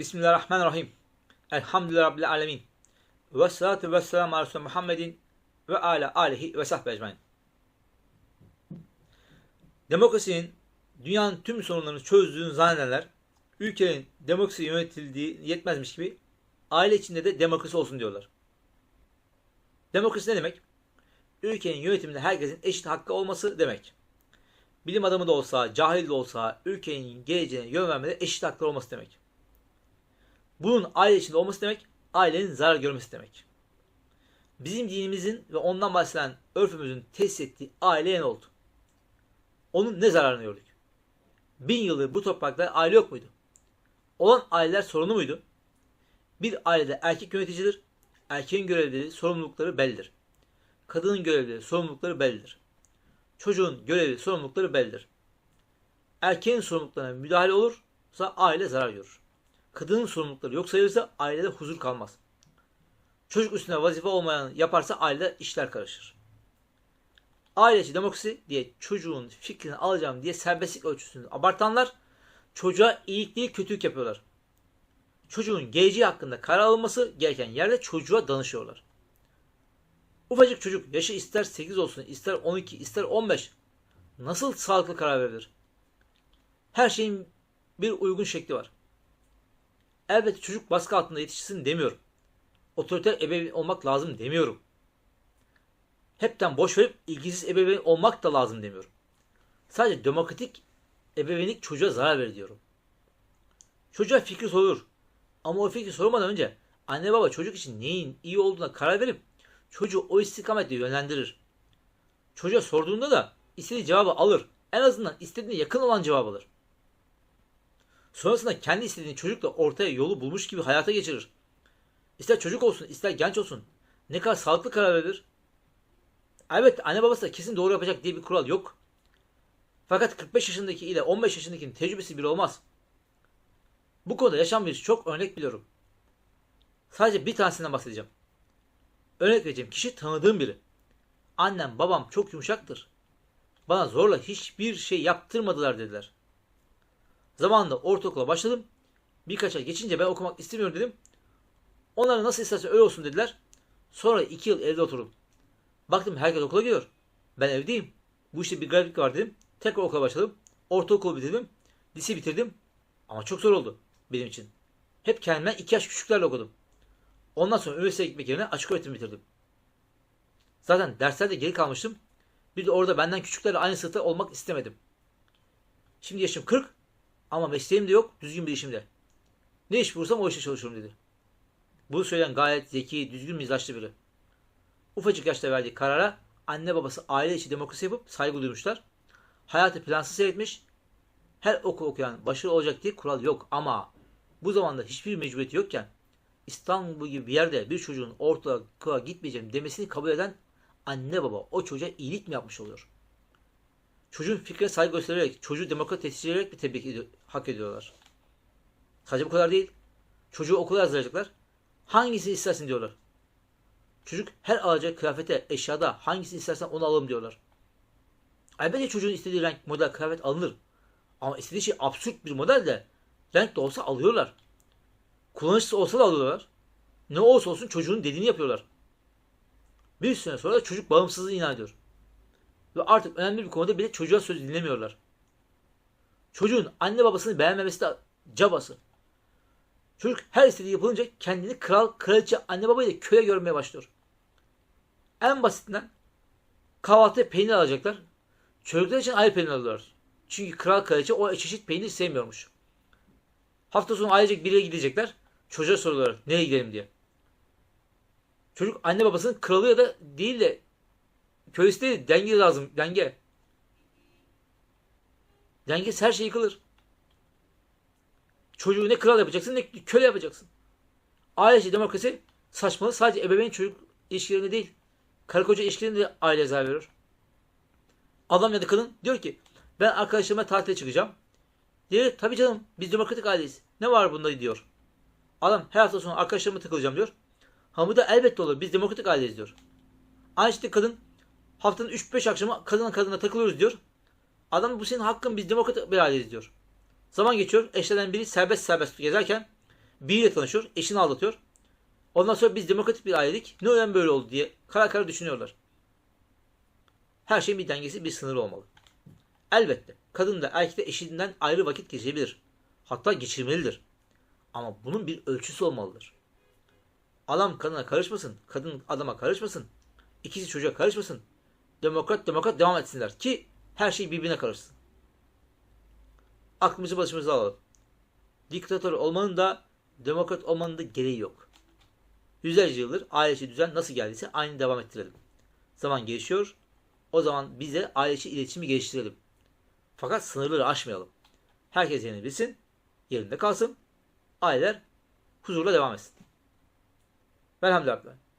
Bismillahirrahmanirrahim. Elhamdülillahi Rabbil alemin. Ve salatu ve selamu ala Muhammedin ve ala alihi ve sahbihi ecmain. Demokrasinin dünyanın tüm sorunlarını çözdüğünü zannedenler, ülkenin demokrasi yönetildiği yetmezmiş gibi aile içinde de demokrasi olsun diyorlar. Demokrasi ne demek? Ülkenin yönetiminde herkesin eşit hakkı olması demek. Bilim adamı da olsa, cahil de olsa ülkenin geleceğine yön vermede eşit haklar olması demek. Bunun aile içinde olması demek, ailenin zarar görmesi demek. Bizim dinimizin ve ondan bahseden örfümüzün tesis ettiği aileye ne oldu? Onun ne zararını gördük? Bin yıldır bu topraklarda aile yok muydu? Olan aileler sorunu muydu? Bir ailede erkek yöneticidir, erkeğin görevleri, sorumlulukları bellidir. Kadının görevleri, sorumlulukları bellidir. Çocuğun görevi, sorumlulukları bellidir. Erkeğin sorumluluklarına müdahale olursa aile zarar görür. Kadının sorumlulukları yok sayılırsa ailede huzur kalmaz. Çocuk üstüne vazife olmayan yaparsa ailede işler karışır. Aile içi demokrasi diye çocuğun fikrini alacağım diye serbestlik ölçüsünü abartanlar çocuğa iyilik değil kötülük yapıyorlar. Çocuğun geleceği hakkında karar alınması gereken yerde çocuğa danışıyorlar. Ufacık çocuk yaşı ister 8 olsun, ister 12, ister 15 nasıl sağlıklı karar verir? Her şeyin bir uygun şekli var. Elbette çocuk baskı altında yetişsin demiyorum. Otoriter ebeveyn olmak lazım demiyorum. Hepten boş verip ilgisiz ebeveyn olmak da lazım demiyorum. Sadece demokratik ebeveynlik çocuğa zarar verir diyorum. Çocuğa fikri sorulur. Ama o fikri sormadan önce anne baba çocuk için neyin iyi olduğuna karar verip çocuğu o istikamette yönlendirir. Çocuğa sorduğunda da istediği cevabı alır. En azından istediğine yakın olan cevabı alır. Sonrasında kendi istediğini çocukla ortaya yolu bulmuş gibi hayata geçirir. İster çocuk olsun, ister genç olsun. Ne kadar sağlıklı karar verir. Elbette anne babası da kesin doğru yapacak diye bir kural yok. Fakat 45 yaşındaki ile 15 yaşındakinin tecrübesi bir olmaz. Bu konuda yaşanmış çok örnek biliyorum. Sadece bir tanesinden bahsedeceğim. Örnek vereceğim kişi tanıdığım biri. Annem babam çok yumuşaktır. Bana zorla hiçbir şey yaptırmadılar dediler. Zamanında ortaokula başladım. Birkaç ay geçince ben okumak istemiyorum dedim. Onlara nasıl isterse öyle olsun dediler. Sonra iki yıl evde oturdum. Baktım herkes okula gidiyor. Ben evdeyim. Bu işte bir gariplik var dedim. Tekrar okula başladım. Ortaokulu bitirdim. Lise bitirdim. Ama çok zor oldu benim için. Hep kendimden iki yaş küçüklerle okudum. Ondan sonra üniversiteye gitmek yerine açık öğretim bitirdim. Zaten derslerde geri kalmıştım. Bir de orada benden küçüklerle aynı sınıfta olmak istemedim. Şimdi yaşım 40 ama mesleğim de yok, düzgün bir işim de. Ne iş bulursam o işte çalışırım dedi. Bunu söyleyen gayet zeki, düzgün mizaçlı biri. Ufacık yaşta verdiği karara anne babası aile içi demokrasi yapıp saygı duymuşlar. Hayatı plansız seyretmiş. Her okul okuyan başarılı olacak diye kural yok ama bu zamanda hiçbir mecburiyeti yokken İstanbul gibi bir yerde bir çocuğun ortalığa gitmeyeceğim demesini kabul eden anne baba o çocuğa iyilik mi yapmış oluyor? Çocuğun fikrine saygı göstererek, çocuğu demokrat yetiştirerek bir tebrik ediyor, hak ediyorlar. Sadece bu kadar değil. Çocuğu okula yazdıracaklar. Hangisini istersin diyorlar. Çocuk her alacak kıyafete, eşyada hangisini istersen onu alalım diyorlar. Elbette çocuğun istediği renk, model, kıyafet alınır. Ama istediği şey absürt bir model de renk de olsa alıyorlar. Kullanışsız olsa da alıyorlar. Ne olursa olsun çocuğun dediğini yapıyorlar. Bir süre sonra çocuk bağımsızlığı ilan ediyor. Ve artık önemli bir konuda bile çocuğa söz dinlemiyorlar. Çocuğun anne babasını beğenmemesi de cabası. Çocuk her istediği yapılınca kendini kral, kraliçe, anne babayı da köle görmeye başlıyor. En basitinden kahvaltıya peynir alacaklar. Çocuklar için ayrı peynir alıyorlar. Çünkü kral kraliçe o çeşit peynir sevmiyormuş. Hafta sonu ailecek bir yere gidecekler. Çocuğa soruyorlar nereye gidelim diye. Çocuk anne babasının kralı ya da değil de kölesi değil denge lazım denge. Denge her şey yıkılır. Çocuğu ne kral yapacaksın ne köle yapacaksın. Ailece demokrasi saçmalı sadece ebeveyn çocuk ilişkilerinde değil. Karı koca ilişkilerinde de aile zarar veriyor. Adam ya da kadın diyor ki ben arkadaşlarıma tatile çıkacağım. Diğeri tabii canım biz demokratik aileyiz. Ne var bunda diyor. Adam her hafta sonu arkadaşlarıma takılacağım diyor. Ha bu da elbette olur. Biz demokratik aileyiz diyor. Aynı şekilde kadın haftanın 3-5 akşamı kadına kadına takılıyoruz diyor. Adam bu senin hakkın biz demokratik bir aileyiz diyor. Zaman geçiyor. Eşlerden biri serbest serbest gezerken biriyle tanışıyor, eşini aldatıyor. Ondan sonra biz demokratik bir ailedik. Ne önemli böyle oldu diye karar karar düşünüyorlar. Her şeyin bir dengesi, bir sınırı olmalı. Elbette kadın da erkek de eşinden ayrı vakit geçirebilir. Hatta geçirmelidir. Ama bunun bir ölçüsü olmalıdır. Adam kadına karışmasın, kadın adama karışmasın. İkisi çocuğa karışmasın. Demokrat demokrat devam etsinler ki her şey birbirine karışsın. Aklımızı başımıza alalım. Diktatör olmanın da demokrat olmanın da gereği yok. Yüzlerce yıldır ailesi düzen nasıl geldiyse aynı devam ettirelim. Zaman gelişiyor. O zaman biz de ailesi iletişimi geliştirelim. Fakat sınırları aşmayalım. Herkes yerini yerinde kalsın. Aileler huzurla devam etsin. Velhamdülillah.